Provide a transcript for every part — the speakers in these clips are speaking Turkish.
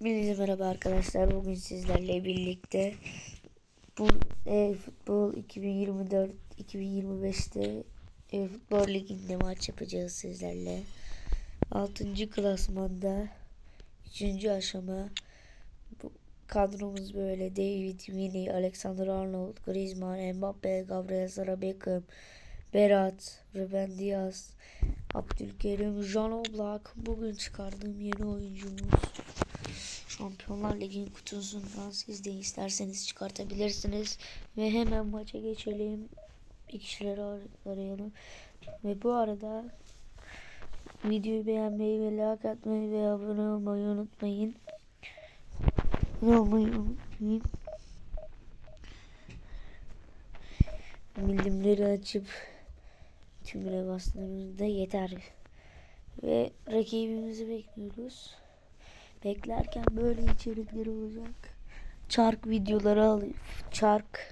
Hepinize merhaba arkadaşlar. Bugün sizlerle birlikte bu e, futbol 2024 2025'te e, futbol liginde maç yapacağız sizlerle. 6. klasmanda 3. aşama bu kadromuz böyle David Vini, Alexander Arnold, Griezmann, Mbappe, Gabriel Sara Beckham, Berat, Ruben Diaz, Abdülkerim, Jan Oblak. Bugün çıkardığım yeni oyuncumuz. Şampiyonlar Ligi'nin kutusundan siz de isterseniz çıkartabilirsiniz. Ve hemen maça geçelim. Bir kişileri ar- arayalım. Ve bu arada videoyu beğenmeyi ve like atmayı ve abone olmayı unutmayın. Abone olmayı unutmayın. Bildirimleri açıp tümüne bastığımızda yeter. Ve rakibimizi bekliyoruz. Beklerken böyle içerikler olacak. Çark videoları alıp çark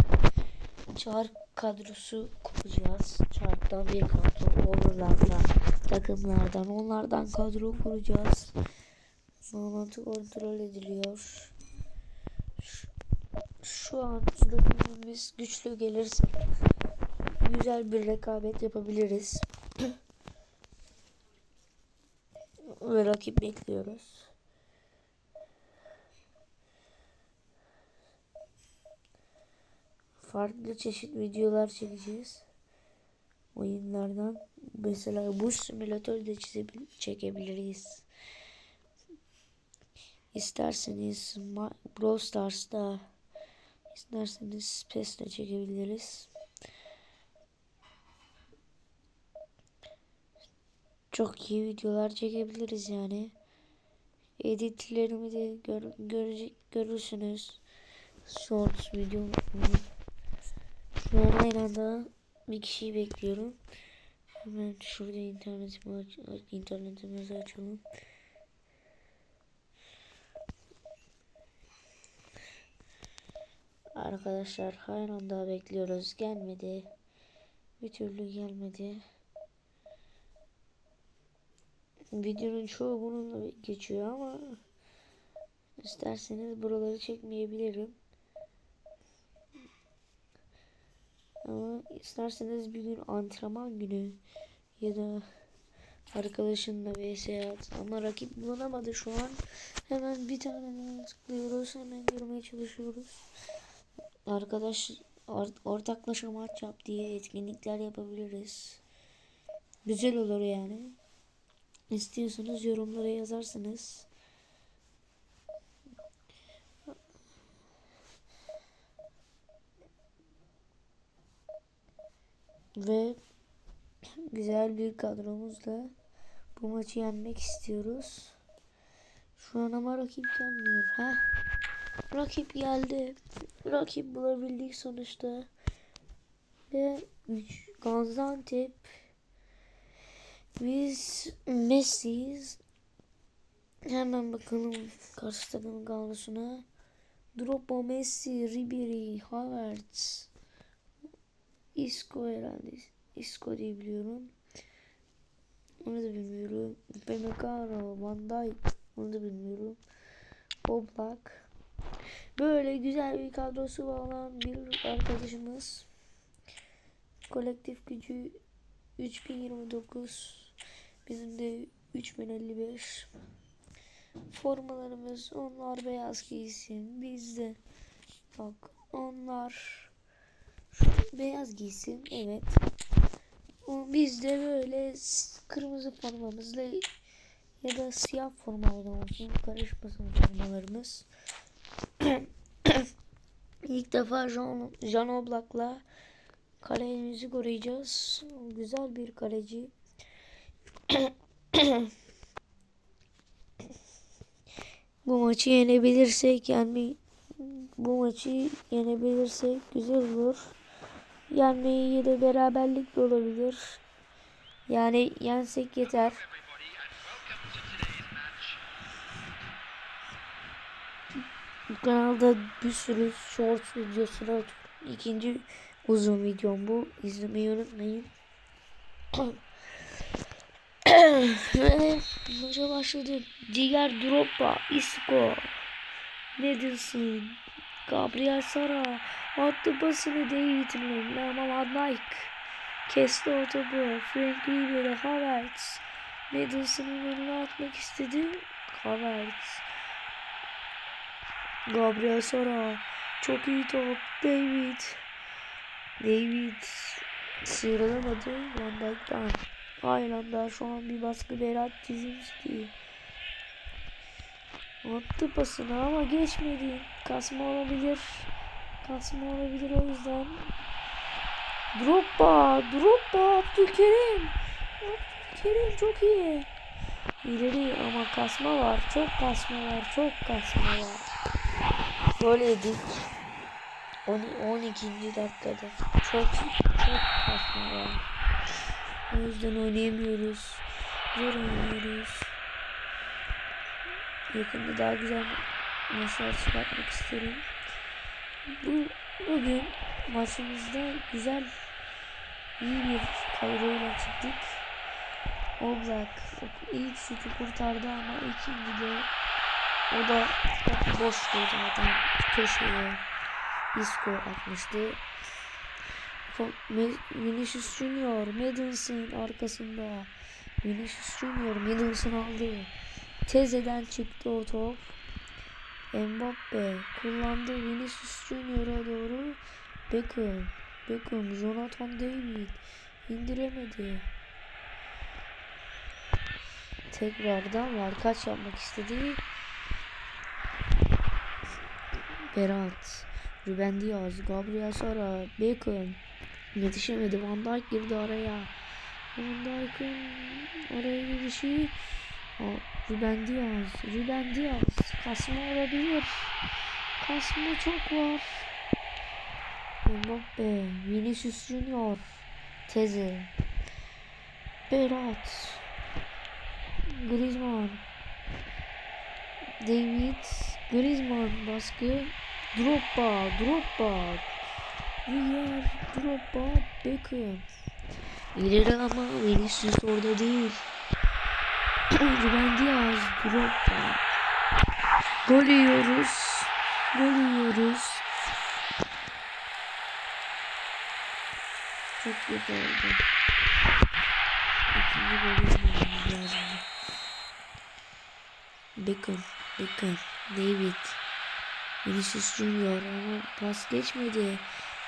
çark kadrosu kuracağız. Çarktan bir kadro overlardan takımlardan onlardan kadro kuracağız. Bağlantı kontrol ediliyor. Şu, şu an rakibimiz güçlü gelirse güzel bir rekabet yapabiliriz. Ve rakip bekliyoruz. Farklı çeşit videolar çekeceğiz. Oyunlardan. Mesela bu simülatör de çekebiliriz. İsterseniz Brawl Stars'ta isterseniz PES'te çekebiliriz. Çok iyi videolar çekebiliriz yani. Editlerimi de gör, görecek, görürsünüz. Shorts video. Şu an anda bir kişiyi bekliyorum. Hemen şurada internetimi aç, internetimizi açalım. Arkadaşlar aynı anda bekliyoruz. Gelmedi. Bir türlü gelmedi. Videonun çoğu bununla geçiyor ama isterseniz buraları çekmeyebilirim. Ama isterseniz bir gün antrenman günü ya da arkadaşınla vs at ama rakip bulunamadı şu an. Hemen bir tane tıklıyoruz. Hemen görmeye çalışıyoruz. Arkadaş or ortaklaşa maç yap diye etkinlikler yapabiliriz. Güzel olur yani. İstiyorsanız yorumlara yazarsınız. Ve güzel bir kadromuzla bu maçı yenmek istiyoruz. Şu an ama rakip gelmiyor. ha? Rakip geldi. Rakip bulabildik sonuçta. Ve Gaziantep biz Messi'yiz. Hemen bakalım karşı takımın kadrosuna. Drogba, Messi, Ribery, Havertz, Isco herhalde. Isco diye biliyorum. Onu da bilmiyorum. Pemecano, Van Dijk. Onu da bilmiyorum. Oblak. Böyle güzel bir kadrosu olan bir arkadaşımız. Kolektif gücü 3029. Bizim de 3055. Formalarımız onlar beyaz giysin. Bizde bak onlar beyaz giysin. Evet. Biz de böyle kırmızı formamızla ya da siyah formalı olsun. Karışmasın formalarımız. İlk defa Jean, Jean Oblak'la kalemizi koruyacağız. Güzel bir kaleci. bu maçı yenebilirsek yani bu maçı yenebilirsek güzel olur. Yenmeyi ya da beraberlik de olabilir. Yani yensek yeter. Bu kanalda bir sürü short videosunu atıyorum. İkinci uzun videom bu. İzlemeyi unutmayın. Ve maça başladı. Diğer Drogba, Isco, Madison, Gabriel Sara attı basını David'in ama Van Dijk kesti o topu. Frank Ribery, Havertz Madison'ın önüne atmak istedi. Havertz Gabriel Sara çok iyi top. David David sıyrılamadı Van Dijk'tan. Aynen şu an bir baskı Berat Cizinski. Attı pasını ama geçmedi. Kasma olabilir. Kasma olabilir o yüzden. Drogba, Drogba, Abdülkerim. Abdülkerim çok iyi. İleri ama kasma var. Çok kasma var. Çok kasma var. Gol yedik. 12. dakikada. Çok çok kasma var. O yüzden oynayamıyoruz. Zor oynuyoruz. Yakında daha güzel maçlar çıkartmak isterim. Bu bugün maçımızda güzel iyi bir kadroyla çıktık. Oblak ilk şutu kurtardı ama ikinci de o da boştu zaten köşeye Isco atmıştı. Vinicius Junior Madison arkasında Vinicius Junior Madison aldı. Tezeden çıktı o top. Mbappe kullandı Vinicius Junior'a doğru. Beckham. Beckham Jonathan David indiremedi. Tekrardan var kaç yapmak istedi. Berat. Ruben Diaz, Gabriel Sara, Beckham yetişemedi. Van Dijk girdi araya. Van Dijk'ın araya girişi Ruben Diaz, Ruben Diaz kasma olabilir. Kasma çok var. Mbappe, Vinicius Junior, Teze, Berat, Griezmann, David, Griezmann baskı, Drogba, Drogba, Diğer Drogba, Beckham. İleri ama Vinicius orada değil. Ruben Diaz, Drogba. Gol yiyoruz. Gol yiyoruz. Çok kötü oldu. İkinci golü yememiz lazım. Beckham, Beckham, David. Vinicius Junior ama pas geçmedi.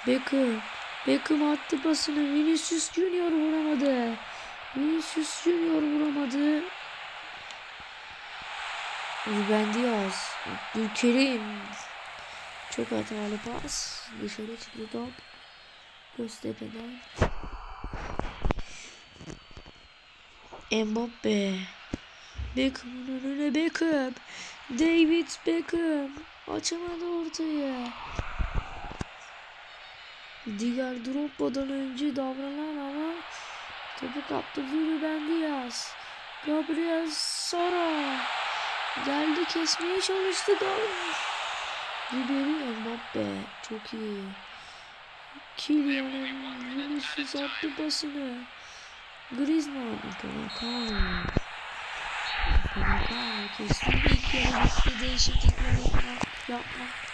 Beckham. Beckham attı pasını. Vinicius Junior vuramadı. Vinicius Junior vuramadı. Ruben Diaz. Abdülkerim. Çok hatalı pas. Dışarı çıktı top. Göztepe'den. Mbappe. Beckham'ın önüne Beckham. David Beckham. Açamadı ortaya. Diğer Drogba'dan önce davranan ama topu kaptı Ruben Diaz. Gabriel Sara. Geldi kesmeye çalıştı da. Ribery Mbappe. Çok iyi. Kylian Vinicius attı basını. Griezmann. Upamecano. Upamecano yarı bitti. Değişiklikler yapmak, yapmak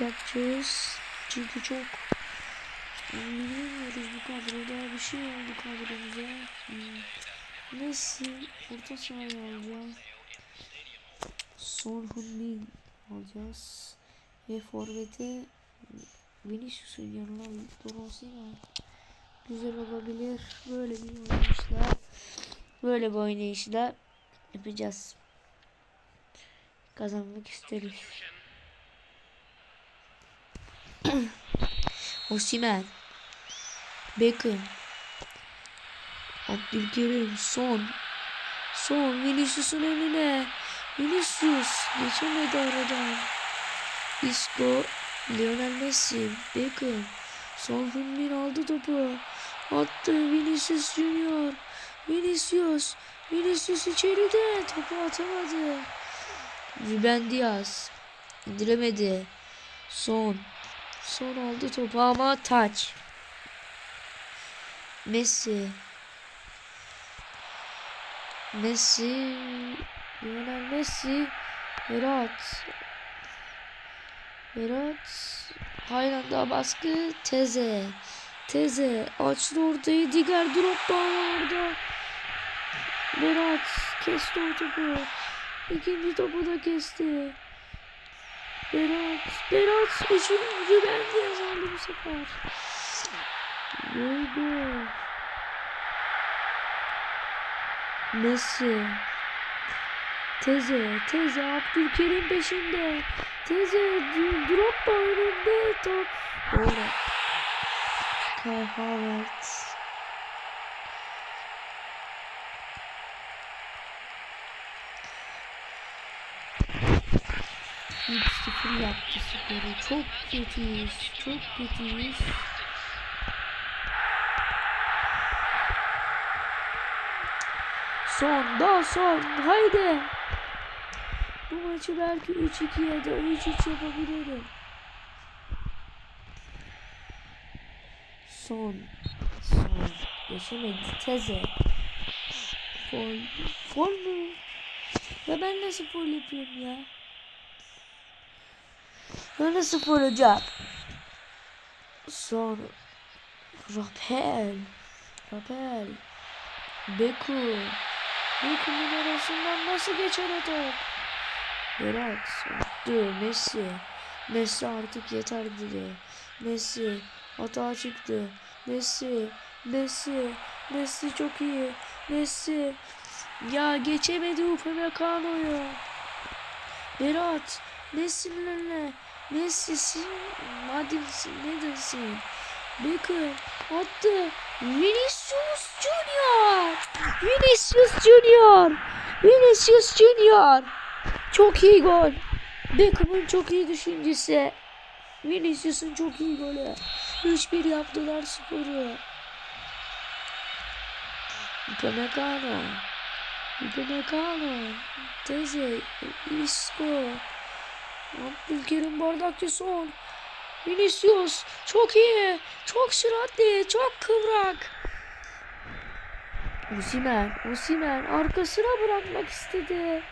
yapacağız. Çünkü çok bilmiyoruz bu kadroda. Bir şey oldu kadromuza. Hmm. Messi orta sahaya alacağım. Son Hunmin alacağız. Ve forvete Vinicius'un yanına Victor Osimhen güzel olabilir. Böyle bir oynayışla böyle bir oynayışla yapacağız. Kazanmak isteriz. Osimhen Beckham Abdülkerim son son Vinicius'un önüne Vinicius geçemedi aradan. Isco, Lionel Messi, Beckham. Son Heung-min aldı topu. Attı Vinicius Junior. Vinicius. Vinicius içeride. Topu atamadı. Ruben Diaz. indiremedi. Son. Son aldı topu ama taç. Messi. Messi. Lionel Messi. Berat. Berat. Hayran baskı. Teze. Teze. Açtı ortayı. Diğer drop orada. Berat. Kesti o topu. İkinci topu da kesti. Berat. Berat. Üçüncü ben diye yazardı bu sefer. Neydi? Messi. Teze, Teze Abdülkerim peşinde. Teze drop önünde top. Doğru. Kai Havertz. Bir sıfır yaptı skoru. Çok kötüyüz. Çok kötüyüz. Son, daha son. Haydi. Bu maçı belki 3-2 ya da 3-3 yapabilirim. Son. Son. Geçemedi. Teze. Fol. Fol mu? Ya ben nasıl fol yapıyorum ya? Ya nasıl fol hocam? Son. Rapel. Rapel. Beku. Beku'nun arasından nasıl geçer o top? Berat attı. Messi. Messi artık yeter dedi. Messi. Hata çıktı. Messi. Messi. Messi çok iyi. Messi. Ya geçemedi Upamecano'yu. Berat. Messi'nin önüne. Messi'sin. Hadi ne dersin? Beckham attı. Vinicius Junior. Vinicius Junior. Vinicius Junior. Çok iyi gol. Beckham'ın çok iyi düşüncesi. Vinicius'un çok iyi golü. 3-1 yaptılar skoru. Upamecano. Upamecano. Teze. Isco. Abdülkerim bardakçı son. Vinicius çok iyi, çok süratli, çok kıvrak. Osimhen, Osimhen arkasına bırakmak istedi.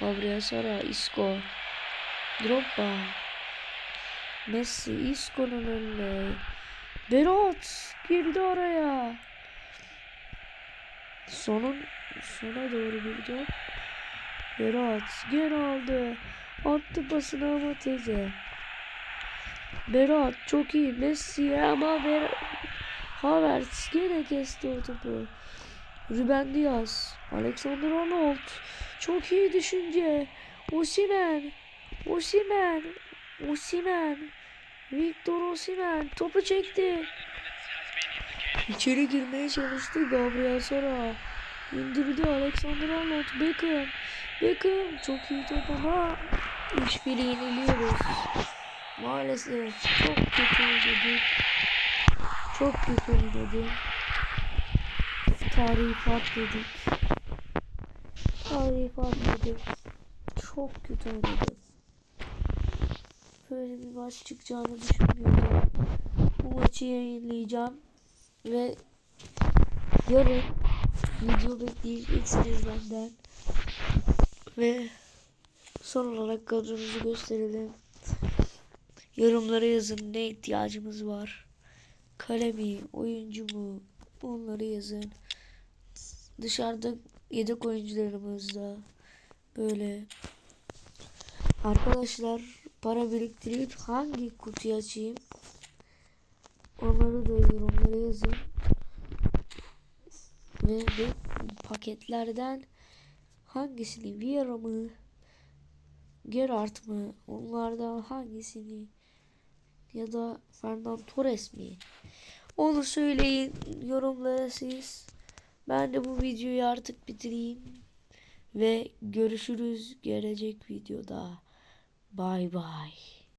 Gabriel Sara, Isco, Drogba, Messi, Isco'nun önüne. Berat girdi araya. Sonun sona doğru top. Berat gene aldı. Attı pasını ama teze. Berat çok iyi. Messi ama Ber Havertz gene kesti o topu. Ruben Diaz. Alexander Arnold. Çok iyi düşünce. Osimhen. Osimhen. Osimhen. Victor Osimhen. Topu çekti. İçeri girmeye çalıştı Gabriel Sara. İndirdi Alexander Arnold. Beckham. Beckham çok iyi top ama 3-1 yeniliyoruz. Maalesef çok kötü oynadık. Çok kötü oynadık. Tarihi patladık. Tarihi patladık. Çok kötü oynadık. Böyle bir maç çıkacağını düşünmüyordum. Bu maçı yayınlayacağım. Ve yarın video bekleyeceksiniz benden. Ve son olarak kadromuzu gösterelim. Yorumlara yazın ne ihtiyacımız var. Kalemi, oyuncu mu? Onları yazın. Dışarıda yedek oyuncularımız da böyle. Arkadaşlar para biriktirip hangi kutuyu açayım? Onları da yorumlara yazın. Ve bu paketlerden hangisini Vieira mı Gerard mı onlardan hangisini ya da Fernand Torres mi onu söyleyin yorumlara siz ben de bu videoyu artık bitireyim ve görüşürüz gelecek videoda. Bay bay